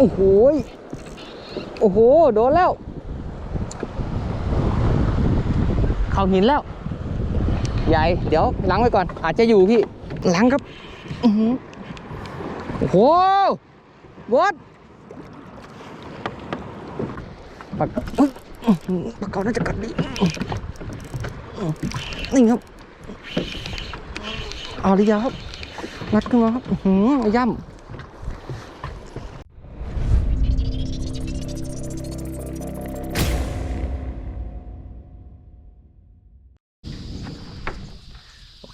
โอ้โหโอ้โห โดนแล้ว เข้าหินแล้ว ใหญ่ เดี๋ยวล้างไว้ก่อน อาจจะอยู่พี่ล้างครับโอ้โหบอสปากปากเกาน่าจะกัดดินี่ครับอาลิยาครับงัดขึ้นมาครับหือย่ำ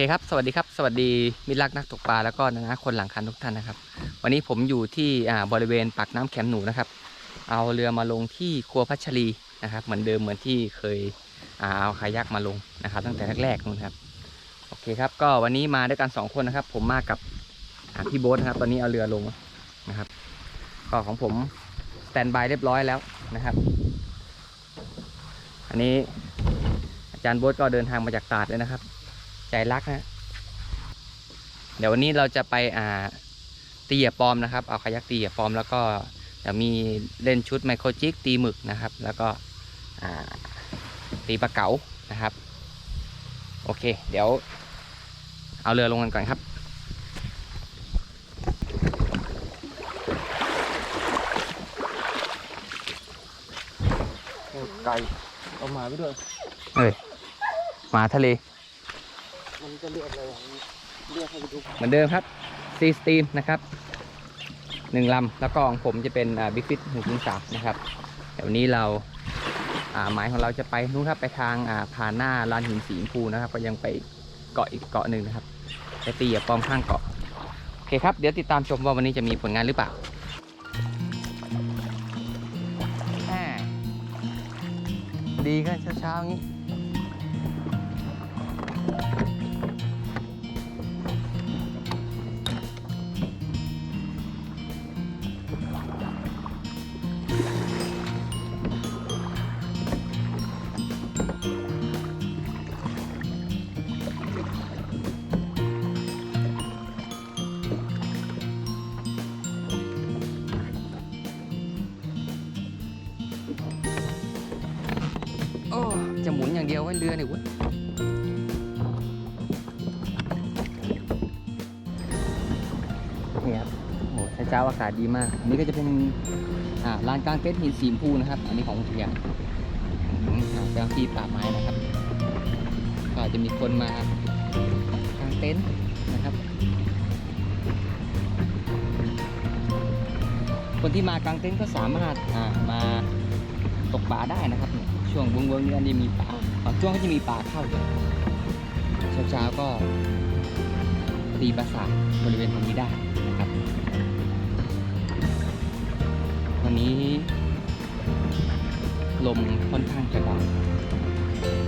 คครับ สวัสดีครับ สวัสดีมิตรรักนักตกปลาแล้วก็นะคนหลังคันทุกท่านนะครับ วันนี้ผมอยู่ที่อ่าบริเวณปากน้ำแคมหนูนะครับ เอาเรือมาลงที่ครัวพัชรีนะครับ เหมือนเดิมเหมือนที่เคยอ่าเอาคายักมาลงนะครับ ตั้งแต่แรกๆนู่นครับ โอเคครับ ก็วันนี้มาด้วยกันสองคนนะครับ ผมมากับอ่าพี่โบ๊ทนะครับ ตอนนี้เอาเรือลงนะครับ ก็ของผมสแตนบายเรียบร้อยแล้วนะครับ อันนี้อาจารย์โบ๊ทก็เดินทางมาจากตาดเลยนะครับ ใจรักนะเดี๋ยววันนี้เราจะไปอ่าตีเหยื่อปลอมนะครับ เอาคายักตีเหยื่อปลอมแล้วก็จะมีเล่นชุดไมโครจิกตีหมึกนะครับ แล้วก็อ่าตีปลาเก๋านะครับ โอเค เดี๋ยว เอาเรือลงกันก่อนครับไก่เอาหมาไปด้วยเอ้ยหมาทะเลมัน จะเรียกอะไรอย่างนี้เรียกให้ดูเหมือนเดิมครับซีสตีมนะครับหนึ่งลำแล้วก็ของผมจะเป็นบิ๊กฟิตหนึ่งถึงสามนะครับเดี๋ยววันนี้เราหมายของเราจะไปนู้นครับไปทางผ่านหน้าลานหินสีชมพูนะครับ ก็ยังไปเกาะอีกเกาะหนึ่งนะครับไปตีกับปอมข้างเกาะโอเคครับเดี๋ยวติดตามชมว่าวันนี้จะมีผลงานหรือเปล่าดีก็เช้าๆอย่างนี้ ว้เรือนี่ว้ยนี่ครับโอ้เช้าๆอากาศดีมาก อันนี้ก็จะเป็นอ่าลานกลางเต็นท์หินสีมพูนะครับ อันนี้ของอุทยานอืมอ่าเจ้าหน้าที่ป่าไม้นะครับ ก็จะมีคนมากางเต็นท์นะครับ คนที่มากางเต็นท์ก็สามารถมาตกปลาได้นะครับ ช่วงวิ้งนี้อันนี้มีปลา ช่วงก็จะมีปลาเข้าอยู่เช้าๆก็ตีปลาสากบริเวณตรงนี้ได้นะครับ วันนี้ ลมค่อนข้างจะเบา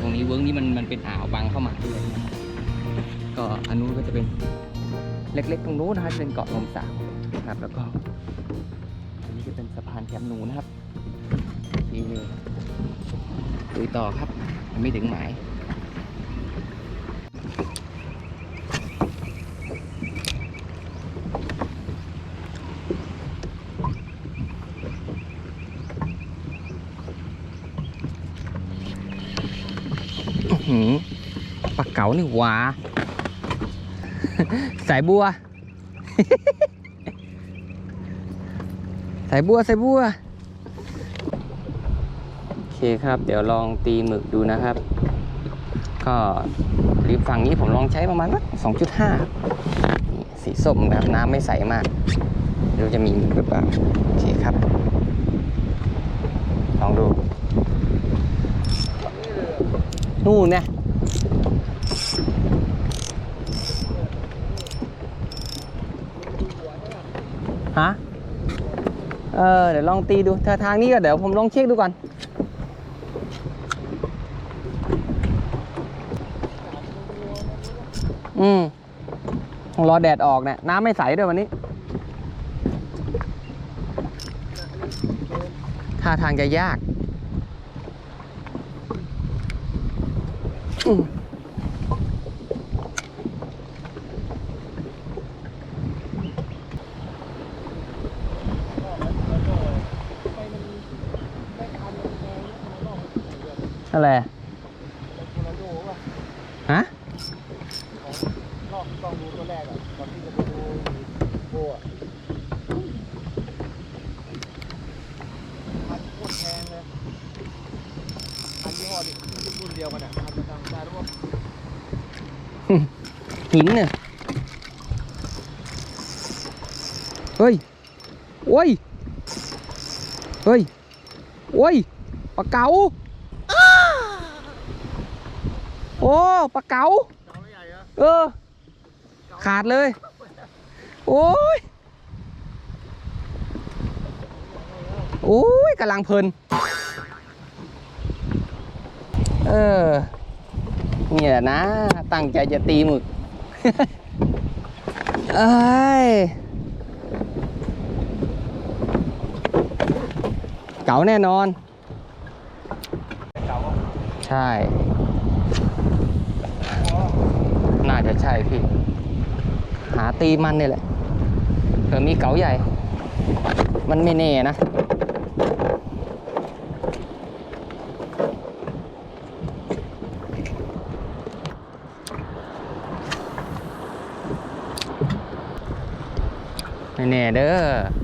ตรงนี้เวิ้งนี้มันมันเป็นอ่าวบังเข้ามาด้วยก็อันนู้นก็จะเป็นเล็กๆ ตรงนู้นนะครับเป็นเกาะลมสาวนะครับ แล้วก็อันนี้จะเป็นสะพานแคมหนูนะครับนี่เลยลุยต่อครับ ไม่ถึงหมายอื้อหือปลาเก๋านี่หวาสายบัว สายบัว สายบัว คครับ เดี๋ยวลองตีหมึกดูนะครับ ก็ริมฝั่งนี้ผมลองใช้ประมาณสักสองจุดห้าสีส้มแบบน้ำไม่ใสมากเดี๋ยวจะมีหมึกหรือเปล่าโอเคครับ ลองดู นู่นนะฮะ เออ เดี๋ยวลองตีดูเธอทางนี้ก็เดี๋ยวผมลองเช็คดูก่อน อืมรอแดดออกเนี่ยน้ำไม่ใสด้วยวันนี้ท่าทางจะยากอะไร ดียวกันอะทำจะทำได้รู้ว่าหินเนี่ยเฮ้ยโอ้ยเฮ้ยโอ้ยปลาเก๋าโอ้ปลาเก๋าเจ้าใหญ่อะเออ ขาดเลย โอ้ยโอ้ยกำลังเพลิน เออเนี่ยนะ ตั้งใจจะตีหมึกเอ้ยเก๋าแน่นอน ใช่ น่าจะใช่พี่ หาตีมันนี่แหละเผื่อมีเก๋าใหญ่ มันไม่แน่นะ แน่เด้อ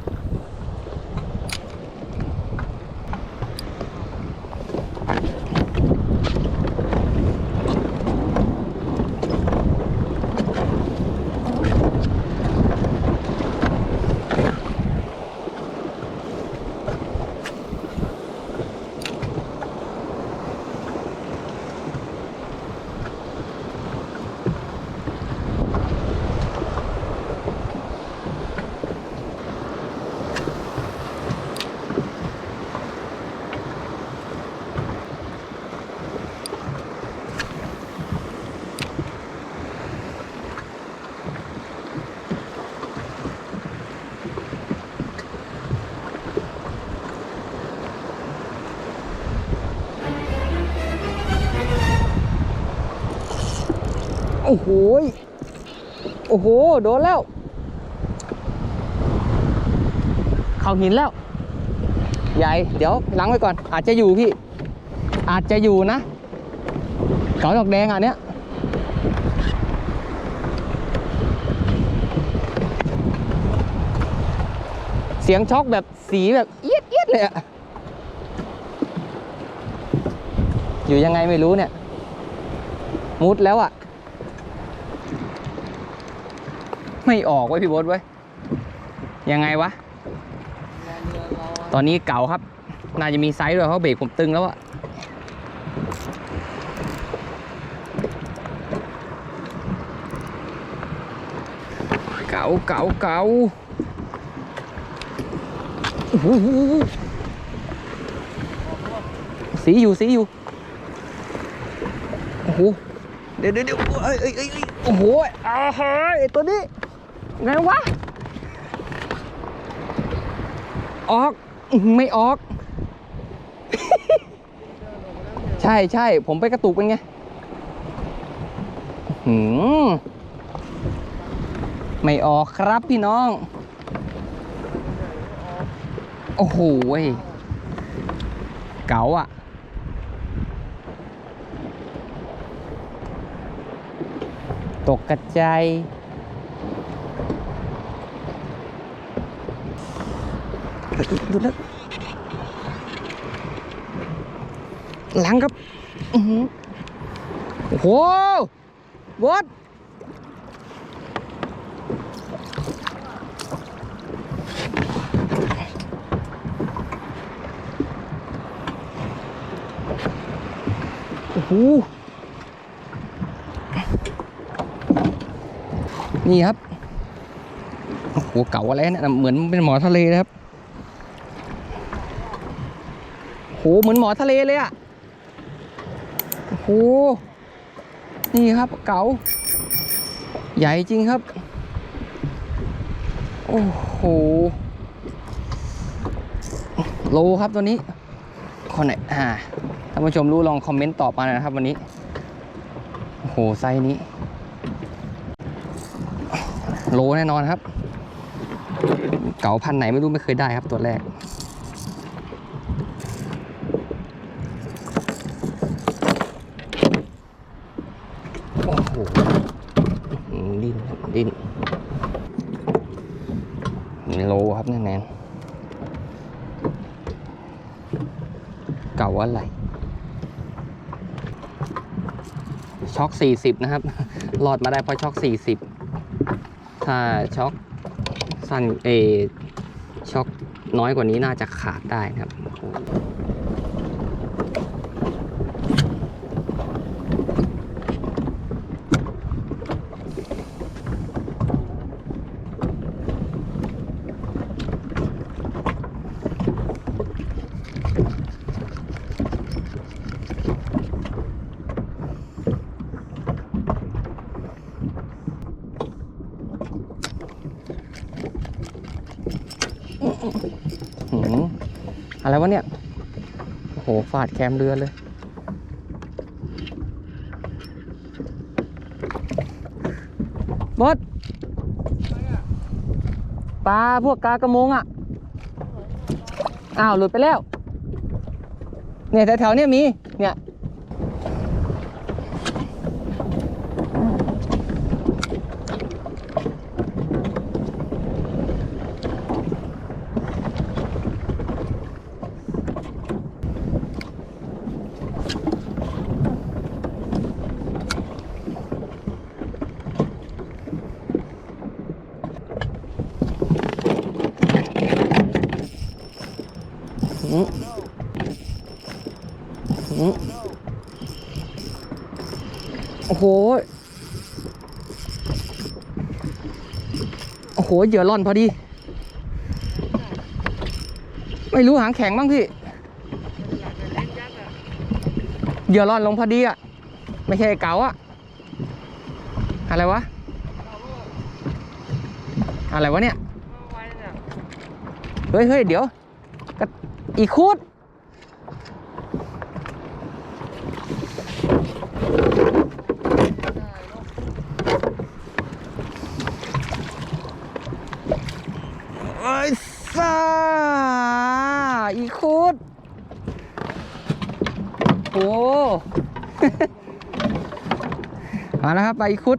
โอ้โหโอ้โห โดนแล้ว เข้าหินแล้ว ใหญ่ เดี๋ยวล้างไว้ก่อน อาจจะอยู่พี่ อาจจะอยู่นะเก๋าดอกแดงอะเนี้ยเสียงช็อกแบบสีแบบเอียดเอียดเลยอะอยู่ยังไงไม่รู้เนี่ย มุดแล้วอะ ไม่ออกไว้ยพี่บดไว้ยยังไงวะ ตอนนี้เก่าครับ น่าจะมีไซส์ด้วยเพราะเบรกผมตึงแล้วอะเก่าเก่าเก่าสีอยู่สีอยู่ โอ้โห เดี๋ยวเดี๋ยวเดี๋ยวเอ้ยเอ้ยเอ้ยโอ้โหอ้าวเฮ้ยไอตัวนี้ ไงวะ ออก ไม่ออก ใช่ใช่ ผมไปกระตุกเป็นไง หือไม่ออกครับพี่น้อง โอ้โห้เก๋าอะตกกระจาย ดูแล้วหลังครับโอ้โหบอสโอ้โหนี่ครับโอ้โหเก่าอะไรเนี่ยเหมือนเป็นหมอทะเลเลยครับโห เหมือนหมอทะเลเลยอะโอ้โหนี่ครับเก๋าใหญ่จริงครับ โอ้โหโลครับตัวนี้คนไหนอ่าท่านผู้ชมรู้ลองคอมเมนต์ตอบมาหน่อยนะครับวันนี้โอ้โหไซนี้ โลแน่นอนครับ เก๋าพันไหนไม่รู้ไม่เคยได้ครับตัวแรก ดิ้นโลครับแน่นเก่าอะไร ช็อก 40 นะครับรอดมาได้เพราะช็อก 40 ถ้าช็อกสั้นเออช็อกน้อยกว่านี้น่าจะขาดได้นะครับ อะไรวะเนี่ย โอ้โหฟาดแคมเรือเลย บดปลาพวกกากระมงอะ อ้าว หลุดไปแล้ว เนี่ยแถวๆเนี่ยมี เนี่ย โอ้โห โอ้โห เหยื่อร่อนพอดี ไม่รู้หางแข็งบ้างพี่ เหยื่อร่อนลงพอดีอะ ไม่ใช่เก๋าอะ อะไรวะ อะไรวะเนี่ย เฮ้ยเฮ้ยเดี๋ยว อีคุดเอ้ยซ่าอีคุดโอ้ มาแล้วครับไปอีคุด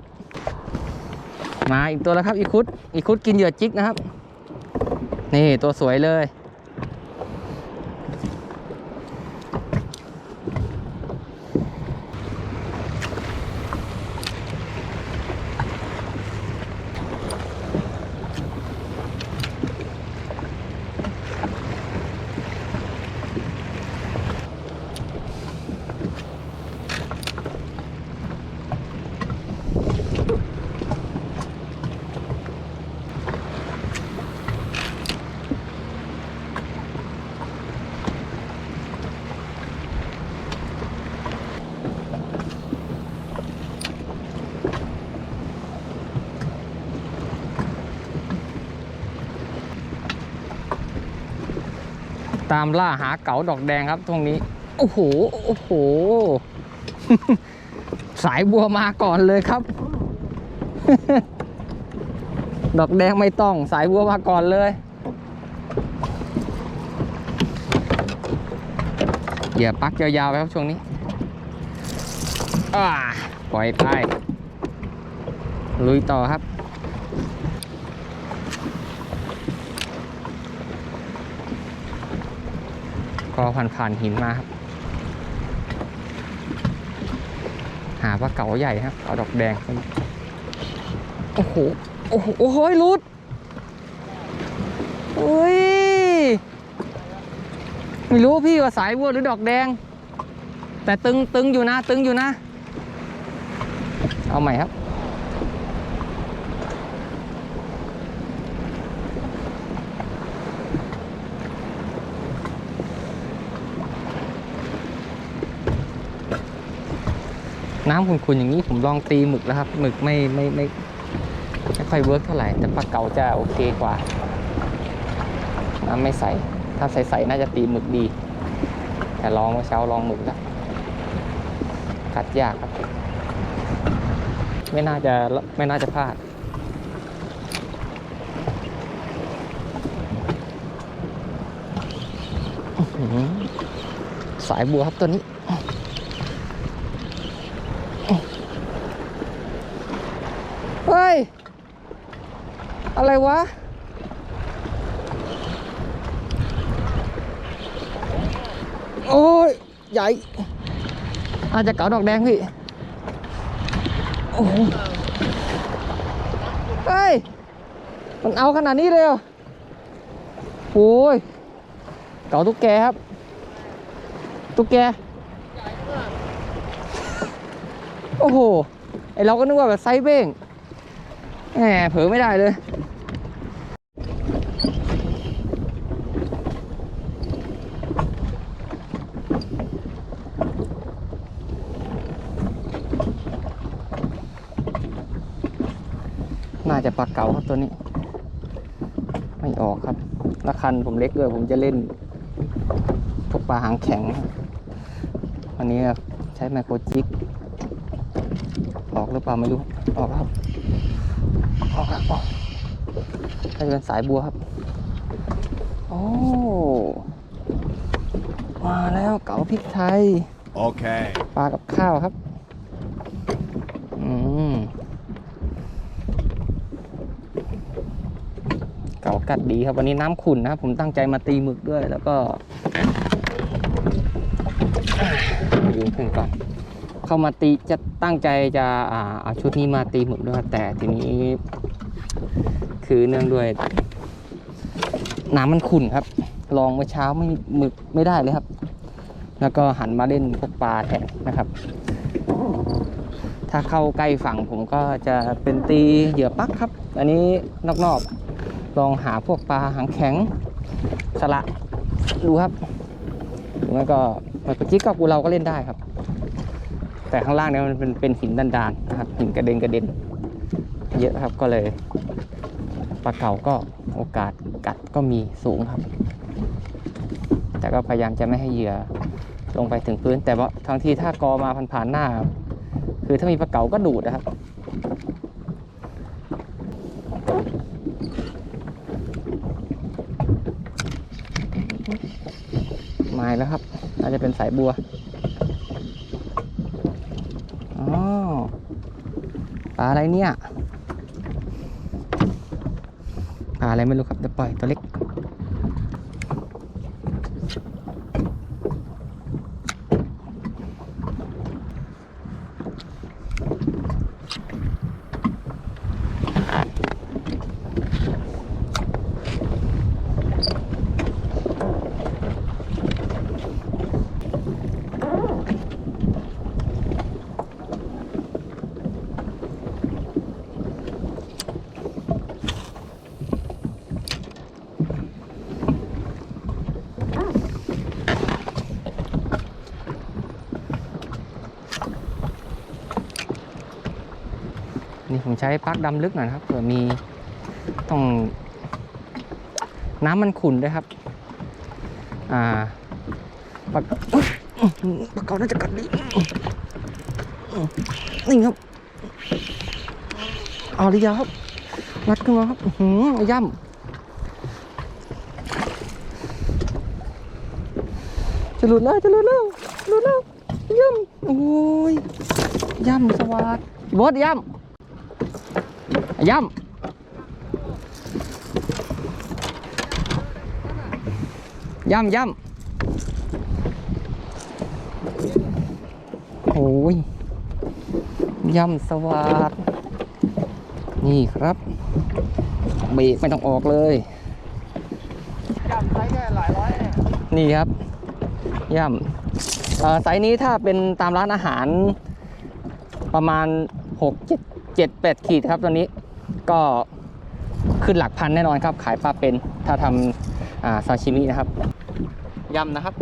มาอีกตัวแล้วครับอีคุดอีคุดกินเหยื่อจิกนะครับ นี่ตัวสวยเลย ตามล่าหาเก๋าดอกแดงครับตรงนี้ โอ้โห โอ้โห สายบัวมาก่อนเลยครับ ดอกแดงไม่ต้อง สายบัวมาก่อนเลย เหยื่อปักยาวๆไปครับช่วงนี้อ่าปล่อยไปลุยต่อครับ ก็ผ่านผ่านๆหินมาครับ หาปลาเก๋าใหญ่ครับเอาดอกแดง โอ้โห โอ้โหโอ้โหรุดอุ้ย ไม่รู้พี่ว่าสายบัวหรือดอกแดง แต่ตึงตึงอยู่นะ ตึงอยู่นะ เอาใหม่ครับ น้ำขุ่นๆอย่างนี้ผมลองตีหมึกแล้วครับหมึกไม่ไม่ไม่ไม่ค่อยเวิร์กเท่าไหร่แต่ปลาเก๋าจะโอเคกว่า น้ำไม่ใส ถ้าใสๆน่าจะตีหมึกดี แต่ลองเมื่อเช้าลองหมึกแล้วกัดยากครับ ไม่น่าจะไม่น่าจะพลาดสายบัวครับตัวนี้ เฮ้ย อะไรวะ โอ้ย ใหญ่ อาจจะเก๋าดอกแดงพี่ โอ้โหเฮ้ย มันเอาขนาดนี้เลยเหรอโอ้ย เก๋าตุ๊กแกครับ ตุ๊กแก โอ้โห ไอเราก็นึกว่าแบบไซส์เบ้ง แหมเผลอไม่ได้เลยน่าจะปลาเก๋าครับตัวนี้ ไม่ออกครับล้วคันผมเล็กด้วยผมจะเล่นพวกปลาหางแข็งครับวันนี้ใช้ไมโครจิก ออกหรือเปล่าไม่รู้ ออกครับ ออกแล้วออกน่าจะเป็นสายบัวครับ โอ้ มาแล้วเก๋าพริกไทย Okay. ปลากับข้าวครับ อืม เก่ากัดดีครับ วันนี้น้ำขุ่นนะครับ ผมตั้งใจมาตีหมึกด้วย แล้วก็ยืนขึ้นก่อน เข้ามาตีจะตั้งใจจะอ่าเอาชุดนี้มาตีหมึกด้วยครับแต่ทีนี้คือเนื่องด้วยน้ำมันขุ่นครับ ลองเมื่อเช้าไม่หมึกไม่ได้เลยครับ แล้วก็หันมาเล่นพวกปลาแทนนะครับ ถ้าเข้าใกล้ฝั่งผมก็จะเป็นตีเหยื่อปักครับ อันนี้นอกๆลองหาพวกปลาหางแข็งสละดูครับหรือไม่ก็มันปจิกกับกูเราก็เล่นได้ครับ แต่ข้างล่างเนี่ยมันเป็นเป็นหินดานๆนะครับหินกระเด็นกระเด็น เยอะครับก็เลยปลาเก่าก็โอกาสกัดก็มีสูงครับ แต่ก็พยายามจะไม่ให้เหยื่อลงไปถึงพื้น แต่ว่าทั้งที่ถ้ากอมาผ่านๆหน้าคือถ้ามีปลาเก๋าก็ดูดนะครับมาแล้วครับน่าจะเป็นสายบัว อ๋อ ปลาอะไรเนี่ย ปลาอะไรไม่รู้ครับเดี๋ยวปล่อยตัวเล็ก ใช้ปักดำลึกหน่อยครับเผื่อมีต้องน้ำมันขุ่นด้วยครับ อ่าปาอุ๊ยปลาเก๋าน่าจะกัดดีนี่ครับเอาหรือยังครับงัดขึ้นมาครับหือย่ำจะหลุดแล้วจะหลุดแล้วหลุดแล้วย่ำโอ้ยย่ำสวัสด์บดย่ำ ย่ำย่ำย่ำโอ้ยย่ำสวัสดนี่ครับเบรกไม่ต้องออกเลยจับไซส์แค่หลายร้อยนี่ครับย่ำไซส์นี้ถ้าเป็นตามร้านอาหารประมาณ 6 7 7 8ขีดครับตอนนี้ ก็ขึ้นหลักพันแน่นอนครับ ขายปลาเป็นถ้าทำอ่าซาชิมินะครับยำนะครับ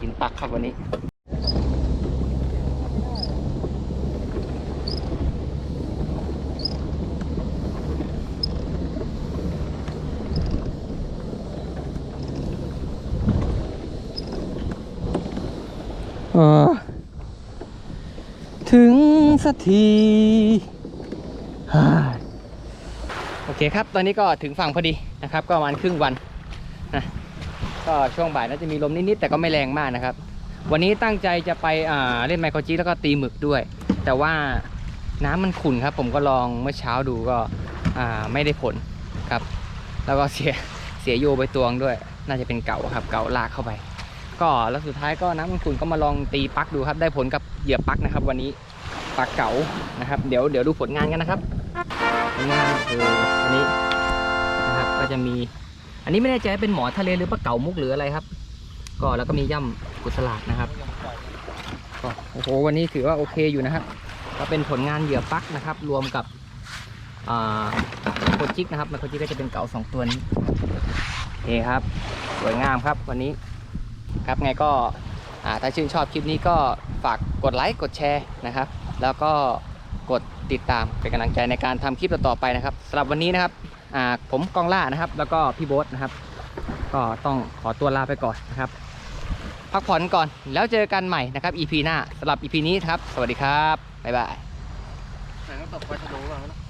กินปักครับวันนี้ถึงสักที โอเคครับ ตอนนี้ก็ถึงฝั่งพอดีนะครับ ก็ประมาณครึ่งวันนะก็ช่วงบ่ายน่าจะมีลมนิดๆแต่ก็ไม่แรงมากนะครับ วันนี้ตั้งใจจะไปเล่นไมโครจีแล้วก็ตีหมึกด้วย แต่ว่าน้ำมันขุ่นครับ ผมก็ลองเมื่อเช้าดูก็ไม่ได้ผลครับ แล้วก็เสียเสียโยไปตวงด้วย น่าจะเป็นเก่าครับ เก่าลากเข้าไป ก็แล้วสุดท้ายก็น้ำมันขุ่นก็มาลองตีปลั๊กดูครับ ได้ผลกับเหยื่อปลั๊กนะครับ วันนี้ปลั๊กเก่านะครับ เดี๋ยวเดี๋ยวดูผลงานกันนะครับ งานคืออันนี้นะครับ ก็จะมี อันนี้ไม่แน่ใจเป็นหมอทะเลหรือปลาเก๋ามุกหรืออะไรครับ ก็แล้วก็มีย่ำกุศลาดนะครับก็โอ้โหวันนี้ถือว่าโอเคอยู่นะครับ ก็เป็นผลงานเหยื่อปักนะครับ รวมกับโคจิกนะครับไมโครจิกก็จะเป็นเก๋าสองตัวนี้โอเคครับ สวยงามครับวันนี้ครับไงก็ถ้าชื่นชอบคลิปนี้ก็ฝากกดไลค์กดแชร์นะครับ แล้วก็กด ติดตามเป็นกำลังใจในการทำคลิปต่อๆไปนะครับสำหรับวันนี้นะครับผมกองล่านะครับ แล้วก็พี่โบ๊ทนะครับ ก็ต้องขอตัวลาไปก่อนนะครับ พักผ่อนก่อนแล้วเจอกันใหม่นะครับ EP หน้าสำหรับ EP นี้ครับ สวัสดีครับบ๊ายบายไหนต้องตกปลาชะโดบ้วนะ